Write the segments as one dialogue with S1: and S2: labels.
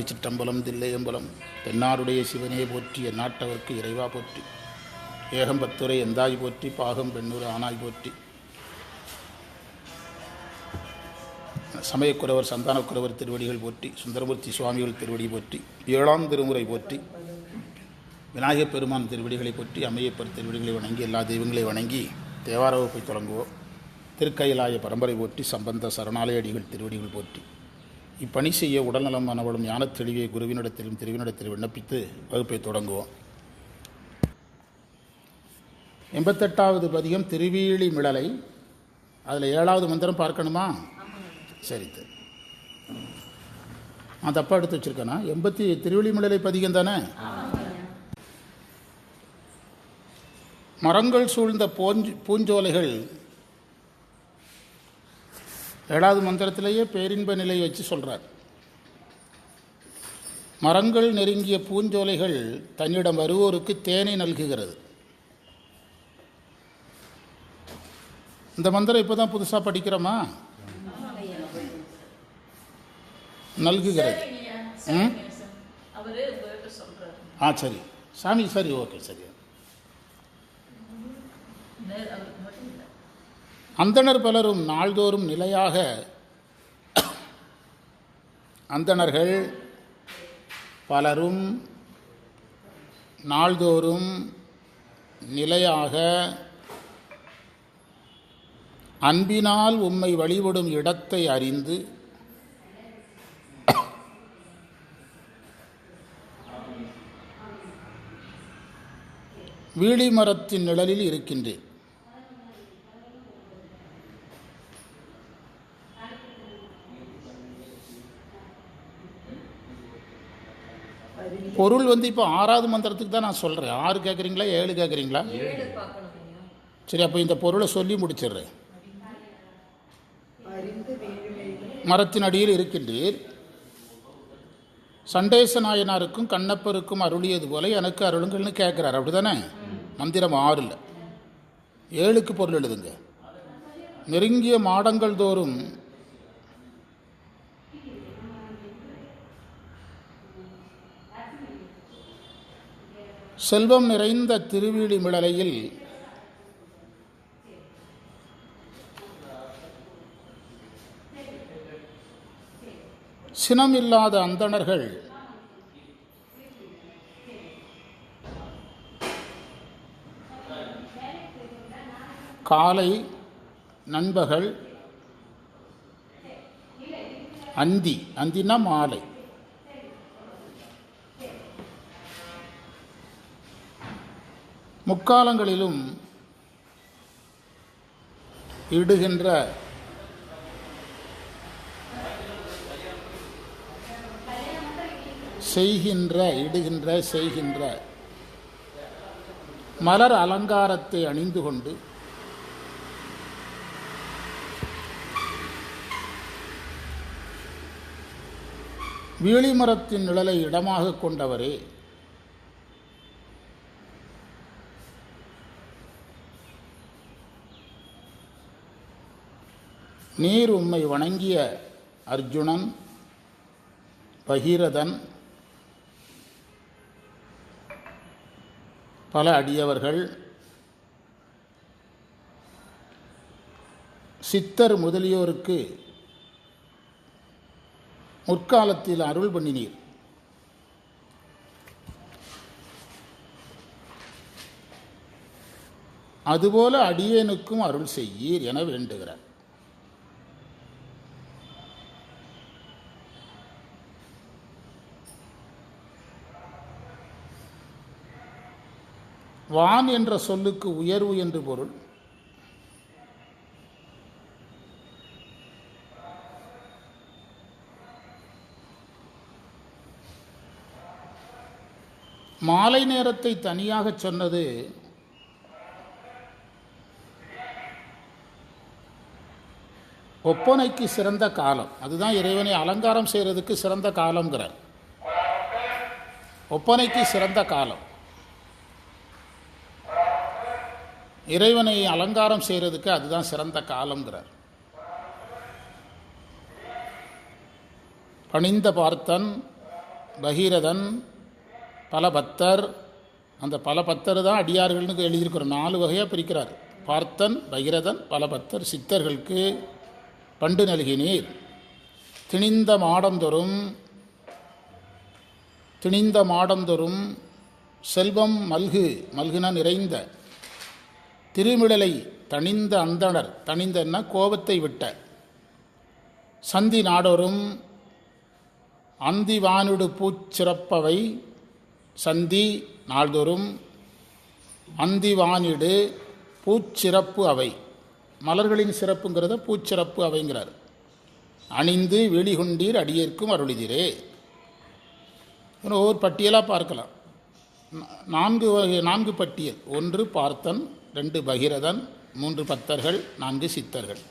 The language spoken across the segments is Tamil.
S1: திருச்சிற்றம்பலம் தில்லையம்பலம் தென்னாருடைய சிவனே போற்றி எந்நாட்டவர்க்கு இறைவா போற்றி. ஏகம்பத்துரை எந்தாய் போற்றி பாகம் பெண்ணூர் ஆனாய் போற்றி. சமயக்குறவர் சந்தானக்குறவர் திருவடிகள் போற்றி சுந்தரமூர்த்தி சுவாமிகள் திருவடி போற்றி ஏழாம் திருமுறை போற்றி விநாயகப் பெருமான் திருவடிகளை போற்றி அமையப்பர் திருவடிகளை வணங்கி எல்லா தெய்வங்களை வணங்கி தேவார வகுப்பை தொடங்குவோம். திருக்கையிலாய பரம்பரை போற்றி சம்பந்த சரணாலய அடிகள் திருவடிகள் போற்றி. இப்பணி செய்ய உடல்நலம் மனவளும் ஞானத் தெளிவை குருவினிடத்திலும் திருவினிடத்திலும் விண்ணப்பித்து வகுப்பை தொடங்குவோம். எண்பத்தெட்டாவது பதிகம் திருவீழி மிளலை. அதில் ஏழாவது மந்திரம் பார்க்கணுமா? சரி சரி. நான் தப்பாக எடுத்து வச்சுருக்கேனா? எண்பத்தி திருவிழிமிழலை பதிகம் தானே? மரங்கள் சூழ்ந்த போஞ்சு பூஞ்சோலைகள் ஏழாவது மந்திரத்திலேயே பேரின்ப நிலையை வச்சு சொல்கிறார் மரங்கள் நெருங்கிய பூஞ்சோலைகள் தன்னிடம் வருவோருக்கு தேனை நல்குகிறது இந்த மந்திரம் இப்போ தான் புதுசாக படிக்கிறோமா நல்குகிறது ம் ஆ சரி சாமி சரி ஓகே சரி
S2: நேர் அவருக்கு மட்டும் இல்லை
S1: அந்தணர் பலரும் நாள்தோறும் நிலையாக அந்தணர்கள் பலரும் நாள்தோறும் நிலையாக அன்பினால் உம்மை வழிபடும் இடத்தை அறிந்து வீழி மரத்தின் நிழலில் இருக்கின்றேன். பொருள் வந்து இப்போ ஆறாவது மந்திரத்துக்கு தான் நான் சொல்கிறேன் ஆறு கேட்குறீங்களா ஏழு கேட்குறீங்களா சரி அப்போ இந்த பொருளை சொல்லி முடிச்சிடுறேன். மரத்தின் அடியில் இருக்கின்றீர். சண்டேச நாயனாருக்கும் கண்ணப்பருக்கும் அருளியது போல எனக்கு அருளுங்கள்னு கேட்குறாரு அப்படி தானே மந்திரம் ஆறில். ஏழுக்கு பொருள் எழுதுங்க. நெருங்கிய மாடங்கள் தோறும் செல்வம் நிறைந்த திருவீழி மிளலையில் சினமில்லாத அந்தணர்கள் காலை நண்பகல் அந்தி அந்தினா மாலை. முக்காலங்களிலும் இடுகின்ற செய்கின்ற இடுகின்ற செய்கின்ற மலர் அலங்காரத்தை அணிந்து கொண்டு வீழிமரத்தின் நிழலை இடமாக கொண்டவரே நீர் உம்மை வணங்கிய அர்ஜுனன் பகீரதன் பல அடியவர்கள் சித்தர் முதலியோருக்கு முற்காலத்தில் அருள் பண்ணினீர். அதுபோல அடியேனுக்கும் அருள் செய்யீர் என வேண்டுகிறார். வான் என்ற சொல்லுக்கு உயர்வு என்று பொருள். மாலை நேரத்தை தனியாக சொன்னது ஒப்பனைக்கு சிறந்த காலம். அதுதான் இறைவனை அலங்காரம் செய்கிறதுக்கு சிறந்த காலங்கிறார் ஒப்பனைக்கு சிறந்த காலம். இறைவனை அலங்காரம் செய்கிறதுக்கு அதுதான் சிறந்த காலங்கிறார் பணிந்த பார்த்தன் பகீரதன் பல பத்தர் அந்த பல பத்தர் தான் அடியார்கள்னு எழுதியிருக்கிறோம் நாலு வகையாக பிரிக்கிறார். பார்த்தன் பகிரதன் பல பத்தர் சித்தர்களுக்கு பண்டு நல்கினீர். திணிந்த மாடந்தொறும் திணிந்த மாடந்தொறும் செல்வம் மல்கு மல்குன நிறைந்த திருமிழலை தணிந்த அந்தணர் தணிந்தன்னா கோபத்தை விட்ட. சந்தி நாடோறும் அந்திவானுடு பூச்சிறப்பவை சந்தி நாள்தோறும் அந்திவானிடு பூச்சிறப்பு அவை. மலர்களின் சிறப்புங்கிறத பூச்சிறப்பு அவைங்கிறார். அணிந்து வெளிகுண்டீர் அடியேற்கும் அருளிதிரே. ஒவ்வொரு பட்டியலாக பார்க்கலாம். நான்கு வகை நான்கு பட்டியல். ஒன்று பார்த்தன் ரெண்டு பகிரதன் மூன்று பத்தர்கள் நான்கு சித்தர்கள்.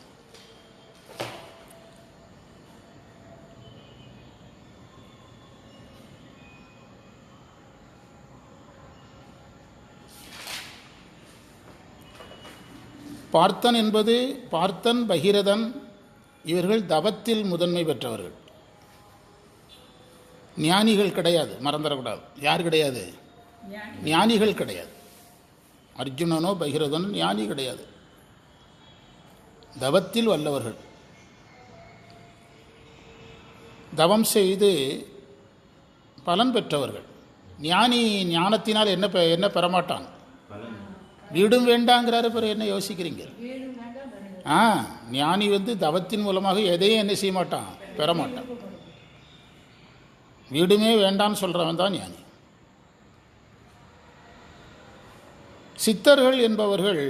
S1: பார்த்தன் என்பது பார்த்தன் பகிரதன் இவர்கள் தவத்தில் முதன்மை பெற்றவர்கள். ஞானிகள் கிடையாது மறந்துடக்கூடாது. யார் கிடையாது? ஞானிகள் கிடையாது. அர்ஜுனனோ பகிரதனோ ஞானி கிடையாது. தவத்தில் வல்லவர்கள். தவம் செய்து பலன் பெற்றவர்கள். ஞானி ஞானத்தினால் என்ன பெ- என்ன பெறமாட்டான்? வீடும் வேண்டாங்கிறாரு பிறகு என்ன யோசிக்கிறீங்க? ஆ ஞானி வந்து தவத்தின் மூலமாக எதையும் என்ன செய்ய மாட்டான் பெறமாட்டான். வீடுமே வேண்டான்னு சொல்கிறவன் தான் ஞானி. சித்தர்கள் என்பவர்கள்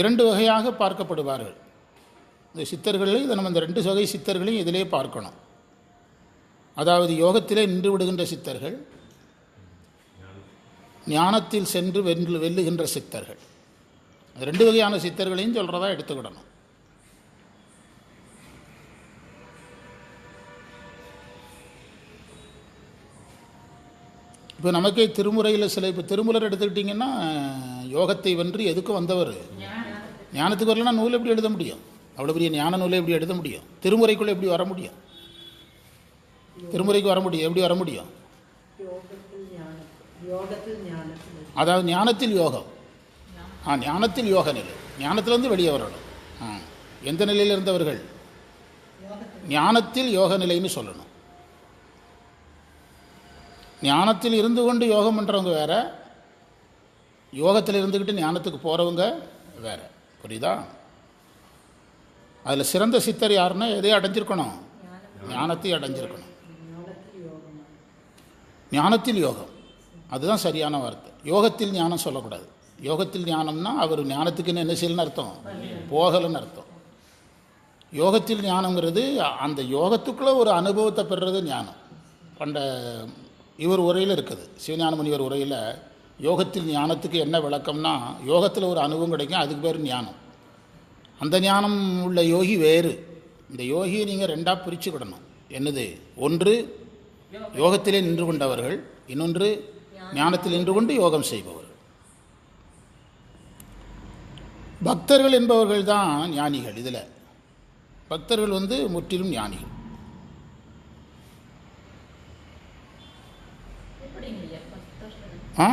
S1: இரண்டு வகையாக பார்க்கப்படுவார்கள். இந்த சித்தர்களில் இதை நம்ம இந்த ரெண்டு வகை சித்தர்களையும் இதிலே பார்க்கணும். அதாவது யோகத்திலே நின்று விடுகின்ற சித்தர்கள் ஞானத்தில் சென்று வென்று வெல்லுகின்ற சித்தர்கள். ரெண்டு வகையான சித்தர்களையும் சொல்கிறதா எடுத்துக்கிடணும். இப்போ நமக்கே திருமுறையில் சில இப்போ திருமுறை எடுத்துக்கிட்டிங்கன்னா யோகத்தை வென்று எதுக்கு வந்தவர்? ஞானத்துக்கு வரலன்னா நூல் எப்படி எழுத முடியும்? அவ்வளோ பெரிய ஞான நூலை எப்படி எழுத முடியும்? திருமுறைக்குள்ளே எப்படி வர முடியும்? திருமுறைக்கு வர முடியும். எப்படி வர முடியும்? அதாவது ஞானத்தில் யோகம். ஆ ஞானத்தில் யோக நிலை. ஞானத்திலேருந்து வெளியே வரணும். ஆ எந்த நிலையில் இருந்தவர்கள்? ஞானத்தில் யோக நிலைன்னு சொல்லணும். ஞானத்தில் இருந்து கொண்டு யோகம் பண்ணுறவங்க வேறு யோகத்தில் இருந்துக்கிட்டு ஞானத்துக்கு போகிறவங்க வேறு. புரியுதா? அதில் சிறந்த சித்தர் யாருன்னா எதையும் அடைஞ்சிருக்கணும். ஞானத்தையும் அடைஞ்சிருக்கணும். ஞானத்தில் யோகம். அதுதான் சரியான வார்த்தை. யோகத்தில் ஞானம் சொல்லக்கூடாது. யோகத்தில் ஞானம்னா அவர் ஞானத்துக்குன்னு என்ன செய்யலன்னு அர்த்தம்? போகலன்னு அர்த்தம். யோகத்தில் ஞானங்கிறது அந்த யோகத்துக்குள்ளே ஒரு அனுபவத்தை பெறுறது ஞானம். பண்ட இவர் உரையில் இருக்குது. சிவஞான முனிவர் உரையில் யோகத்தில் ஞானத்துக்கு என்ன விளக்கம்னா யோகத்தில் ஒரு அனுபவம் கிடைக்கும் அதுக்கு பேர் ஞானம். அந்த ஞானம் உள்ள யோகி வேறு. இந்த யோகியை நீங்கள் ரெண்டாக பிரிச்சுக்கிடணும். என்னது? ஒன்று யோகத்திலே நின்று கொண்டவர்கள். இன்னொன்று ஞானத்தில் நின்று கொண்டு யோகம் செய்பவர்கள். பக்தர்கள் என்பவர்கள் தான் ஞானிகள் இதில். பக்தர்கள் வந்து முற்றிலும் ஞானிகள். ஆ?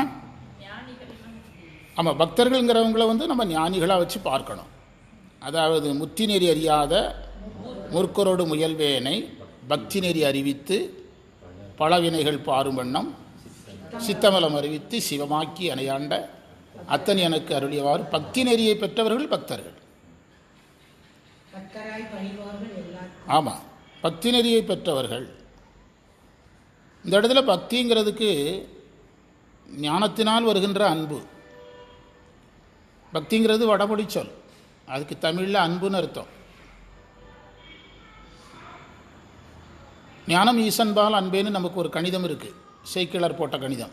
S1: ஆமாம் பக்தர்கள்ங்கிறவங்களை வந்து நம்ம ஞானிகளாக வச்சு பார்க்கணும். அதாவது முத்தி நெறி அறியாத முற்கரோடு முயல்வேனை பக்தி நெறி அறிவித்து பழவினைகள் பாரும் வண்ணம் சித்தமலம் அறிவித்து சிவமாக்கி அணையாண்ட அத்தனை எனக்கு அருளியவாறு பக்தி நெறியை பெற்றவர்கள் பக்தர்கள். ஆமாம் பக்தி நெறியை பெற்றவர்கள். இந்த இடத்துல பக்திங்கிறதுக்கு ஞானத்தினால் வருகின்ற அன்பு. பக்திங்கிறது வடமொழி சொல். அதுக்கு தமிழில் அன்புன்னு அர்த்தம். ஞானம் ஈசன்பால் அன்பேன்னு நமக்கு ஒரு கணிதம் இருக்குது சைக்கிளர் போட்ட கணிதம்.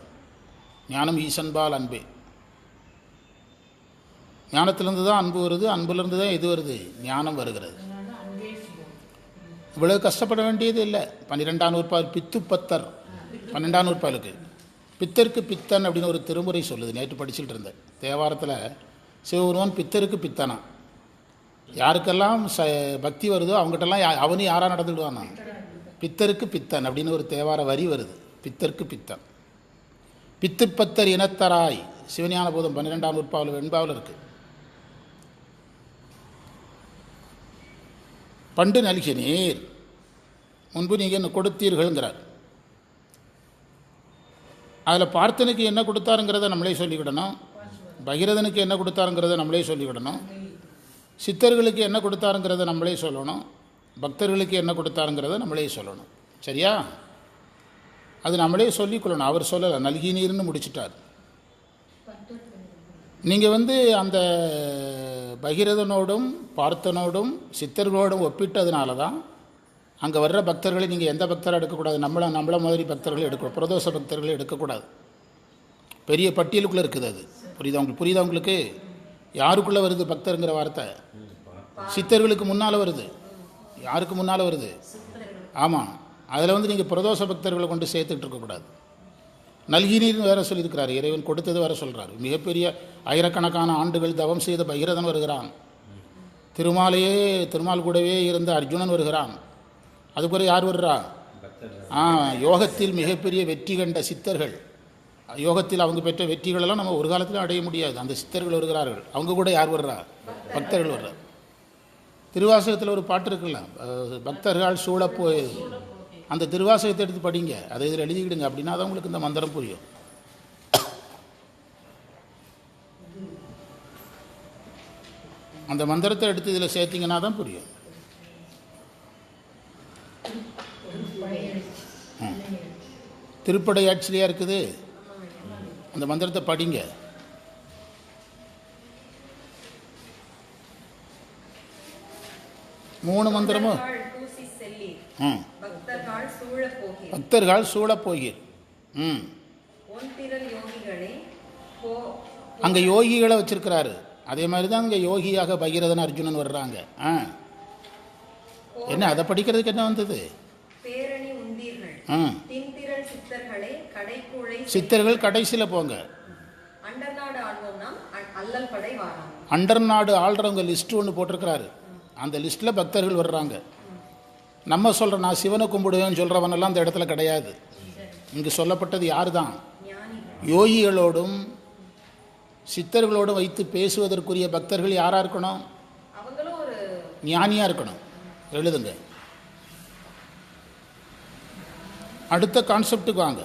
S1: ஞானம் ஈசன்பால் அன்பே. ஞானத்திலிருந்து தான் அன்பு வருது அன்புலேருந்து தான் எது வருது? ஞானம் வருகிறது.
S3: இவ்வளோ
S1: இவ்வளவு கஷ்டப்பட வேண்டியது இல்லை. பன்னிரெண்டாம் நூற்பால் பித்து பத்தர் பன்னெண்டாம் நூற்பாலுக்கு. பித்தருக்கு பித்தன் அப்படின்னு ஒரு திருமுறை சொல்லுது. நேற்று படிச்சுட்டு இருந்தேன். தேவாரத்தில் சிவபெருமான் பித்தருக்கு பித்தனா. யாருக்கெல்லாம் ச பக்தி வருதோ அவங்ககிட்டலாம் யா அவனும் யாராக நடந்துடுவானா பித்தருக்கு பித்தன் அப்படின்னு ஒரு தேவார வரி வருது. பித்தருக்கு பித்தன். பித்துப்பத்தர் இனத்தராய். சிவஞான போதம் பன்னிரெண்டாம் உற்பாவில் வெண்பாவில் இருக்குது பண்டு நல்கினீர் முன்பு நீங்கள் என்ன கொடுத்தீர்கள்ங்கிறார். அதில் பார்த்தனுக்கு என்ன கொடுத்தாருங்கிறத நம்மளே சொல்லிவிடணும். பகிரதனுக்கு என்ன கொடுத்தாருங்கிறத நம்மளே சொல்லிவிடணும். சித்தர்களுக்கு என்ன கொடுத்தாருங்கிறத நம்மளே சொல்லணும். பக்தர்களுக்கு என்ன கொடுத்தாருங்கிறத நம்மளே சொல்லணும். சரியா? அது நம்மளே சொல்லிக்கொள்ளணும். அவர் சொல்லலை நல்கினீர்னு முடிச்சிட்டார். நீங்கள் வந்து அந்த பகிரதனோடும் பார்த்தனோடும் சித்தர்களோடும் ஒப்பிட்டதுனால தான் அங்கே வர்ற பக்தர்களை நீங்கள் எந்த பக்தராக எடுக்கக்கூடாது? நம்மளை நம்மள மாதிரி பக்தர்களை எடுக்க பிரதோஷ பக்தர்களை எடுக்கக்கூடாது. பெரிய பட்டியலுக்குள்ளே இருக்குது அது. புரியுதா உங்களுக்கு? புரியுதா உங்களுக்கு? யாருக்குள்ளே வருது பக்தருங்கிற வார்த்தை? சித்தர்களுக்கு முன்னால் வருது. யாருக்கு முன்னால் வருது? ஆமாம் அதில் வந்து நீங்கள் பிரதோஷ பக்தர்களை கொண்டு சேர்த்துக்கிட்டு இருக்கக்கூடாது. நல்கினீர்னு வேற சொல்லியிருக்கிறார். இறைவன் கொடுத்தது வேற சொல்கிறார் மிகப்பெரிய ஆயிரக்கணக்கான ஆண்டுகள் தவம் செய்த பகிரதன் வருகிறான். திருமாலையே திருமால் கூடவே இருந்த அர்ஜுனன் வருகிறான். அதுக்குறை யார் வர்றா ஆ யோகத்தில் மிகப்பெரிய வெற்றி கண்ட சித்தர்கள். யோகத்தில் அவங்க பெற்ற வெற்றிகளெல்லாம் நம்ம ஒரு காலத்திலும் அடைய முடியாது. அந்த சித்தர்கள் வருகிறார்கள். அவங்க கூட யார் வர்றா பக்தர்கள் வர்றார் திருவாசகத்தில் ஒரு பாட்டு இருக்குல்ல? பக்தர்கள் சூழப்போய் அந்த திருவாசகத்தை எடுத்து படிங்க. அதை இதில் எழுதிக்கிடுங்க அப்படின்னா தான் உங்களுக்கு இந்த மந்திரம் புரியும். அந்த மந்திரத்தை எடுத்து இதில் சேர்த்திங்கன்னா தான் புரியும். திருப்படை ஆட்சியாக இருக்குது. அந்த மந்திரத்தை படிங்க. மூணு மந்திரமும் ம்.
S4: பக்தர்கள் சூழப் போகிறேன்
S1: பக்தர்கள் சூழப் போகீர். ம். அங்கே யோகிகளை வச்சிருக்கிறாரு. அதே மாதிரி தான் அங்கே யோகியாக பகீரதன் அர்ஜுனன் வர்றாங்க. ஆ. என்ன அதை படிக்கிறதுக்கு என்ன வந்தது? ஆ
S4: சித்தர்கள்
S1: கடைசியில் போங்க. அண்டர் நாடு ஆள்றவங்க லிஸ்ட்டு ஒன்று போட்டிருக்கிறாரு. அந்த லிஸ்ட்டில் பக்தர்கள் வர்றாங்க. நம்ம சொல்கிற நான் சிவனை கும்பிடுவேன்னு சொல்கிறவனெல்லாம் அந்த இடத்துல கிடையாது. இங்கு சொல்லப்பட்டது யார் தான் யோகிகளோடும் சித்தர்களோடும் வைத்து பேசுவதற்குரிய பக்தர்கள் யாராக இருக்கணும்? ஞானியாக இருக்கணும். எழுதுங்க. அடுத்த கான்செப்டுக்கு வாங்க.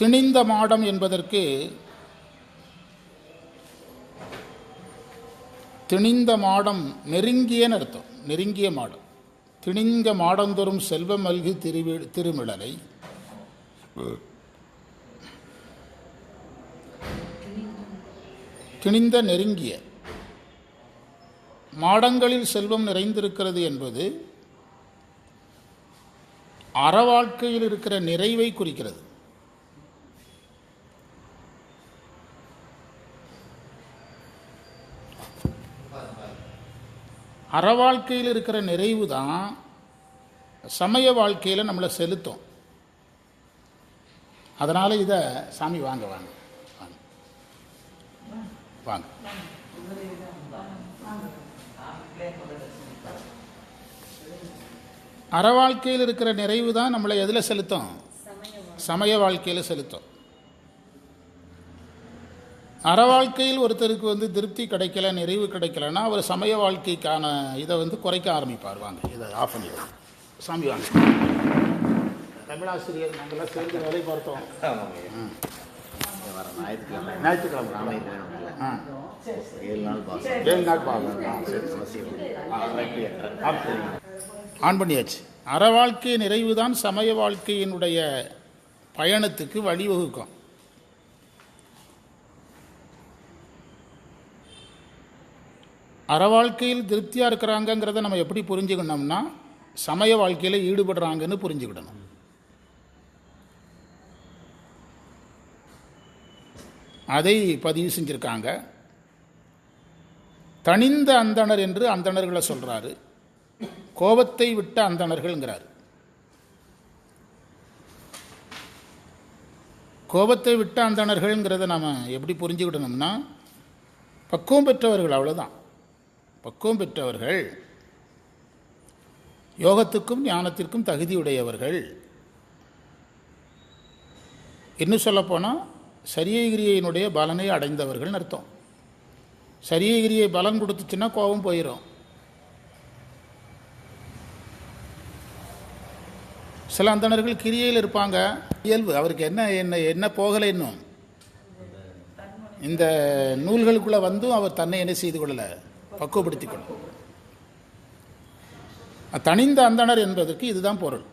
S1: திணிந்த மாடம் என்பதற்கு திணிந்த மாடம் நெருங்கியன்னு அர்த்தம். நெருங்கிய மாடம். திணிங்க மாடந்தோறும் செல்வம் அல்கி திருவி திருமிழலை. திணிந்த நெருங்கிய. மாடங்களில் செல்வம் நிறைந்திருக்கிறது என்பது அறவாழ்க்கையில் இருக்கிற நிறைவை குறிக்கிறது. அறவாழ்க்கையில் இருக்கிற நிறைவு தான் சமய வாழ்க்கையில் நம்மளை செலுத்தும். அதனால் இதை சாமி வாங்க வாங்க வாங்க. வாங்க. அற வாழ்க்கையில் இருக்கிற நிறைவு தான் நம்மளை எதில் செலுத்தும்? சமய வாழ்க்கையில் செலுத்தும். அற வாழ்க்கையில் ஒருத்தருக்கு வந்து திருப்தி கிடைக்கல நிறைவு கிடைக்கலன்னா அவர் சமய வாழ்க்கைக்கான இதை வந்து குறைக்க ஆரம்பிப்பார். வாங்க இதை ஆஃப் பண்ணிடுவோம் சாமி வாங்க. தமிழாசிரியர் நாங்களாம் சேர்ந்து வேலை பார்த்தோம்.
S5: ஞாயிற்றுக்கிழமை.
S1: ஆ.
S5: ஏழு நாள் பாஸ்
S1: ஏழு நாள். ஆன் பண்ணியாச்சு. அற வாழ்க்கை நிறைவு தான் சமய வாழ்க்கையினுடைய பயணத்துக்கு வழிவகுக்கும். அற வாழ்க்கையில் திருப்தியாக இருக்கிறாங்கங்கிறத நம்ம எப்படி புரிஞ்சுக்கணும்னா சமய வாழ்க்கையில் ஈடுபடுறாங்கன்னு புரிஞ்சுக்கிடணும். அதை பதிவு செஞ்சுருக்காங்க. தனிந்த அந்தணர் என்று அந்தணர்களை சொல்கிறாரு கோபத்தை விட்ட அந்தணர்கள்ங்கிறார். கோபத்தை விட்ட அந்தணர்கள்ங்கிறத நாம் எப்படி புரிஞ்சுக்கிடணும்னா பக்குவம் பெற்றவர்கள் அவ்வளோதான் பக்குவம் பெற்றவர்கள் யோகத்துக்கும் ஞானத்திற்கும் தகுதியுடையவர்கள். இன்னும் சொல்லப்போனால் சரியகிரியையினுடைய பலனை அடைந்தவர்கள்னு அர்த்தம். சரியகிரியை பலன் கொடுத்துச்சுன்னா கோபம் போயிடும் சில அந்தணர்கள் கிரியையில் இருப்பாங்க. இயல்பு அவருக்கு என்ன என்ன என்ன போகலை இன்னும்? இந்த நூல்களுக்குள்ளே வந்தும் அவர் தன்னை என்ன செய்து கொள்ளலை? பக்குவப்படுத்திக் கொள்ளும் தனிந்த அந்தணர் என்பதற்கு இதுதான் பொருள்.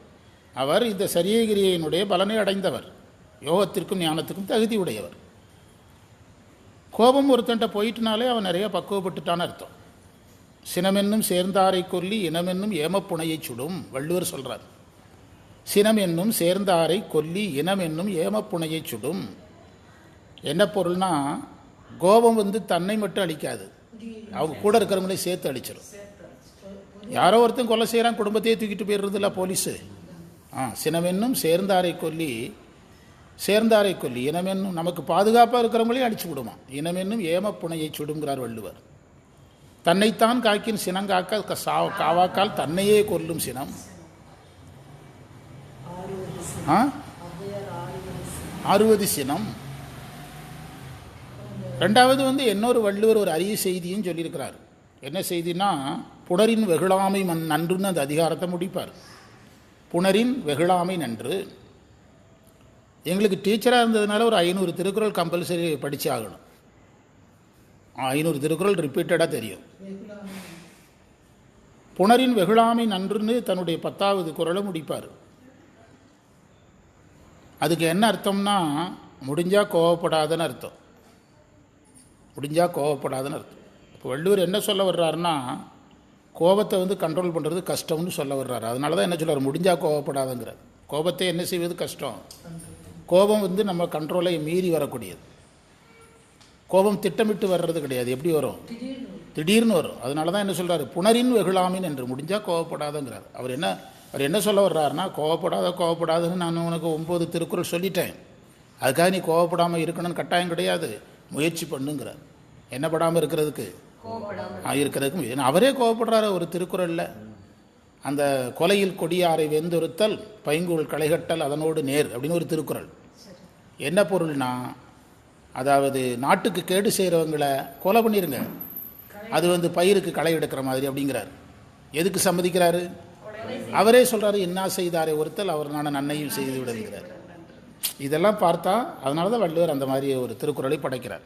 S1: அவர் இந்த சரியகிரியையினுடைய பலனை அடைந்தவர். யோகத்திற்கும் ஞானத்துக்கும் தகுதி உடையவர். கோபம் ஒருத்தன்ட்ட போயிட்டுனாலே அவன் நிறைய பக்குவப்பட்டுட்டான்னு அர்த்தம். சினமென்னும் சேர்ந்தாரை கொல்லி இனமென்னும் ஏமப்புனையை சுடும் வள்ளுவர் சொல்கிறார் சினம் என்னும் சேர்ந்தாரை கொல்லி இனம் என்னும் ஏமப்புனையை சுடும். என்ன பொருள்னா கோபம் வந்து தன்னை மட்டும் அழிக்காது. அவங்க கூட இருக்கிறவங்களையும் சேர்த்து அழிச்சிடும் யாரோ ஒருத்தன் கொலை செய்கிறான் குடும்பத்தையே தூக்கிட்டு போயிடுறதில்ல போலீஸு. ஆ சினமென்னும் சேர்ந்தாரை கொல்லி சேர்ந்தாரை கொல்லி. இனமென்னும் நமக்கு பாதுகாப்பாக இருக்கிறவங்களையும் அடிச்சு விடுமா? இனமென்னும் ஏமப்புனையை சுடுங்கிறார் வள்ளுவர். தன்னைத்தான் காக்கின் சினங்காக்க க- சா- காவாக்கால் தன்னையே கொல்லும் சினம். ஆ? அறுபது சினம். ரெண்டாவது வந்து இன்னொரு வள்ளுவர் ஒரு அரிய செய்தியும் சொல்லியிருக்கிறார். என்ன செய்தினா புணரின் வெகுளாமை மண் நன்றுன்னு அந்த அதிகாரத்தை முடிப்பார். புணரின் வெகுளாமை நன்று. எங்களுக்கு டீச்சராக இருந்ததுனால ஒரு ஐநூறு திருக்குறள் கம்பல்சரி படித்து ஆகணும் ஐநூறு திருக்குறள் ரிப்பீட்டடாக தெரியும். புணரின் வெகுளாமை நன்றுன்னு தன்னுடைய பத்தாவது குரலை முடிப்பார். அதுக்கு என்ன அர்த்தம்னா முடிஞ்சால் கோவப்படாதன்னு அர்த்தம். முடிஞ்சால் கோவப்படாதுன்னு அர்த்தம். இப்போ வள்ளுவர் என்ன சொல்ல வர்றாருன்னா கோபத்தை வந்து கண்ட்ரோல் பண்ணுறது கஷ்டம்னு சொல்ல வர்றாரு. அதனால தான் என்ன சொல்கிறார் முடிஞ்சால் கோவப்படாதுங்கிறார். கோபத்தை என்ன செய்வது கஷ்டம்? கோபம் வந்து நம்ம கண்ட்ரோலை மீறி வரக்கூடியது. கோபம் திட்டமிட்டு வர்றது கிடையாது. எப்படி வரும்? திடீர்னு வரும். அதனால தான் என்ன சொல்கிறார் புணரின் வெகுளாமின் என்று முடிஞ்சால் கோவப்படாதங்கிறார். அவர் என்ன அவர் என்ன சொல்ல வர்றாருன்னா கோவப்படாத கோவப்படாதுன்னு நான் உனக்கு ஒம்பது திருக்குறள் சொல்லிட்டேன். அதுக்காக நீ கோவப்படாமல் இருக்கணும்னு கட்டாயம் கிடையாது. முயற்சி பண்ணுங்கிறார். என்ன படாமல் இருக்கிறதுக்கு? இருக்கிறதுக்கு. ஏன்னா அவரே கோவப்படுறாரு ஒரு திருக்குறளில். அந்த கொலையில் கொடியாரை வெந்தொருத்தல் பைங்கூழ் களைகட்டல் அதனோடு நேர் அப்படின்னு ஒரு திருக்குறள். என்ன பொருள்னா அதாவது நாட்டுக்கு கேடு செய்கிறவங்களை கொலை பண்ணிருங்க. அது வந்து பயிருக்கு களை எடுக்கிற மாதிரி அப்படிங்கிறார். எதுக்கு சம்மதிக்கிறாரு? அவரே சொல்றாரு என்ன செய்தாரே ஒருத்தல் அவர் நான் நன்மையும் செய்து விடுங்கிறார். இதெல்லாம் பார்த்தா அதனால தான் வள்ளுவர் அந்த மாதிரி ஒரு திருக்குறளை படைக்கிறார்.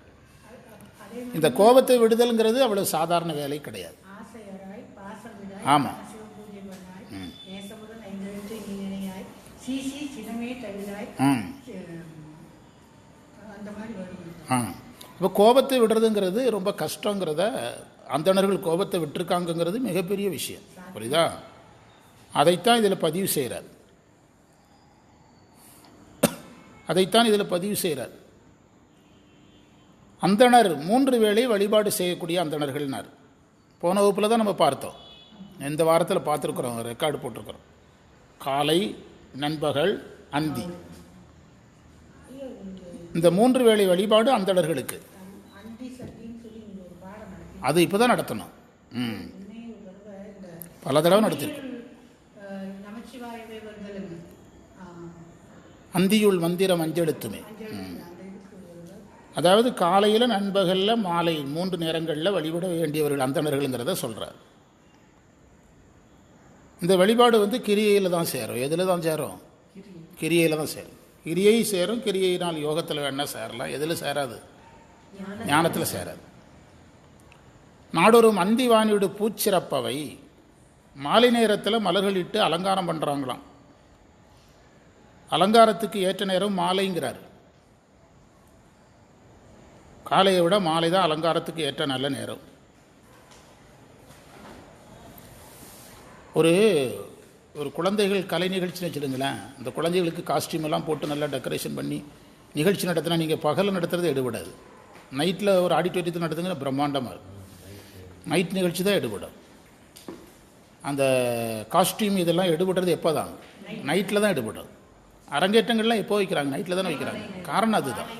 S1: இந்த கோபத்தை விடுதல்ங்கிறது அவ்வளவு சாதாரண வேலை கிடையாது.
S3: ஆசையராய் பாசமிடாய்
S1: ஆமா.
S3: சிவபூஜ்யமனாய் நேசமுடன் ஐந்தெழுத்து இனியாய் சீசி சினமே தவிராய்
S1: ம்.
S3: அந்த மாதிரி வரும்.
S1: ஆ. இப்போ கோபத்தை விடுறதுங்கிறது ரொம்ப கஷ்டங்கிறத அந்தணர்கள் கோபத்தை விட்டுருக்காங்கங்கிறது மிகப்பெரிய விஷயம். புரியுதா? அதைத்தான் இதில் பதிவு செய்கிறார் அதைத்தான் இதில் பதிவு செய்கிறார் அந்தணர் மூன்று வேளை வழிபாடு செய்யக்கூடிய அந்தணர்கள்னார். போன வகுப்பில் தான் நம்ம பார்த்தோம். இந்த வாரத்தில் பார்த்துருக்குறோம் ரெக்கார்டு போட்டிருக்கிறோம். காலை நண்பகல் அந்தி. இந்த மூன்று வேளை வழிபாடு அந்தணர்களுக்கு. அது இப்போ தான் நடத்தணும். ம். பல தடவை நடத்திருக்கு. அந்தியுள் மந்திரம் அஞ்செழுத்துமே. அதாவது காலையில் நண்பகலில் மாலை மூன்று நேரங்களில் வழிபட வேண்டியவர்கள் அந்தணர்கள்ங்கிறத சொல்கிறார் இந்த வழிபாடு வந்து கிரியையில் தான் சேரும். எதில் தான் சேரும்? கிரியையில் தான் சேரும். கிரியை சேரும் கிரியையினால் யோகத்தில் வேணால் சேரலாம். எதில் சேராது? ஞானத்தில் சேராது. நாடொரு மந்தி வாணியோடு பூச்சிறப்பவை மாலை நேரத்தில் மலர்களிட்டு அலங்காரம் பண்ணுறாங்களாம் அலங்காரத்துக்கு ஏற்ற நேரம் மாலைங்கிறார். காலையை விட மாலை தான் அலங்காரத்துக்கு ஏற்ற நல்ல நேரம். ஒரு ஒரு குழந்தைகள் கலை நிகழ்ச்சின்னு வச்சுருங்களேன் அந்த குழந்தைகளுக்கு காஸ்டியூம் எல்லாம் போட்டு நல்லா டெக்கரேஷன் பண்ணி நிகழ்ச்சி நடத்தினா நீங்கள் பகலில் நடத்துறது எடுபடாது. நைட்டில் ஒரு ஆடிட்டோரியத்தில் நடத்துங்க பிரம்மாண்டமாக இருக்கும். நைட் நிகழ்ச்சி தான் எடுபடும். அந்த காஸ்டியூம் இதெல்லாம் எடுபடுறது எப்போ தான் நைட்டில் தான் எடுபடும். அரங்கேற்றங்கள்லாம் எப்போ வைக்கிறாங்க? நைட்டில் தானே வைக்கிறாங்க. காரணம் அதுதான்.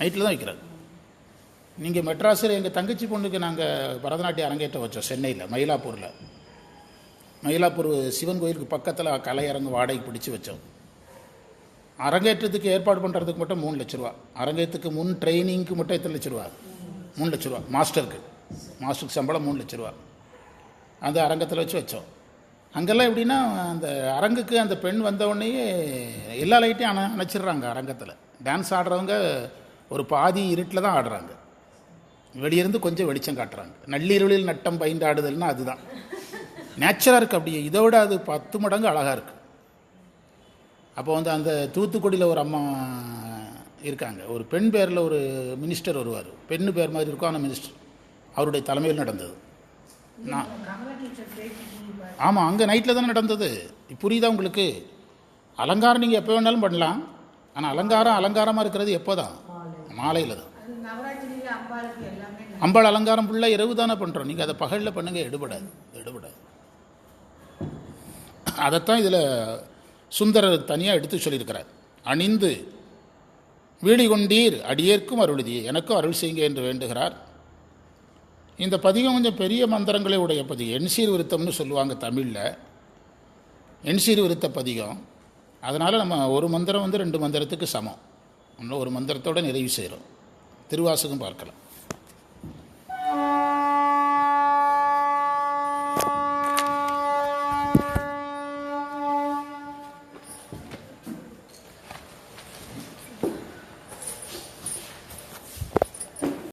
S1: நைட்டில் தான் வைக்கிறாங்க. நீங்கள் மெட்ராஸில் எங்கள் தங்கச்சி பொண்ணுக்கு நாங்கள் பரதநாட்டிய அரங்கேற்றம் வச்சோம் சென்னையில் மயிலாப்பூரில். மயிலாப்பூர் சிவன் கோயிலுக்கு பக்கத்தில் கலையரங்கு வாடகை பிடிச்சி வச்சோம். அரங்கேற்றத்துக்கு ஏற்பாடு பண்ணுறதுக்கு மட்டும் மூணு லட்ச ரூபா. அரங்கேற்றத்துக்கு முன் ட்ரைனிங்க்கு மட்டும் எத்தனை லட்ச ரூபா? மூணு லட்ச ரூபா. மாஸ்டருக்கு. மாஸ்டருக்கு சம்பளம் மூணு லட்ச ரூபா. அந்த அரங்கத்தில் வச்சு வச்சோம். அங்கெல்லாம் எப்படின்னா அந்த அரங்குக்கு அந்த பெண் வந்தவுடனேயே எல்லா லைட்டையும் அணை அணைச்சிடுறாங்க அரங்கத்தில். டான்ஸ் ஆடுறவங்க ஒரு பாதி இருட்டில் தான் ஆடுறாங்க. வெளியிருந்து கொஞ்சம் வெளிச்சம் காட்டுறாங்க. நள்ளிரவில் நட்டம் பயின்றாடுதல்னா அதுதான். நேச்சராக இருக்குது அப்படியே. இதை விட அது பத்து மடங்கு அழகாக இருக்குது அப்போ வந்து அந்த தூத்துக்குடியில் ஒரு அம்மா இருக்காங்க. ஒரு பெண் பேரில் ஒரு மினிஸ்டர் வருவார். பெண்ணு பேர் மாதிரி இருக்கும். ஆனால் மினிஸ்டர் அவருடைய தலைமையில் நடந்தது. நான் ஆமாம் அங்கே நைட்டில் தானே நடந்தது. புரியுதா உங்களுக்கு? அலங்காரம் நீங்கள் எப்போ வேணாலும் பண்ணலாம். ஆனால் அலங்காரம் அலங்காரமாக இருக்கிறது எப்போ தான் மாலையில் தான்
S3: அது நவராத்திரியில் அம்பாளுக்கு எல்லாமே ந-
S1: அம்பாள் அலங்காரம் ஃபுல்லாக இரவு தானே பண்ணுறோம் நீங்கள் அதை பகலில் பண்ணுங்கள் எடுபடாது எடுபடாது. அதைத்தான் இதில் சுந்தரர் தனியாக எடுத்து சொல்லியிருக்கிறார். அணிந்து வீடி கொண்டீர் அடியேற்கும் அருளுதியே எனக்கும் அருள் செய்யுங்க என்று வேண்டுகிறார். இந்த பதிகம் கொஞ்சம் பெரிய மந்திரங்களை உடைய பதிகம். எண்சீர் விருத்தம்னு சொல்லுவாங்க தமிழில். எண்சீர் விருத்த பதிகம். அதனால் நம்ம ஒரு மந்திரம் வந்து ரெண்டு மந்திரத்துக்கு சமம். இன்னும் ஒரு மந்திரத்தோட நிறைவு செய்கிறோம் திருவாசகம் பார்க்கலாம்.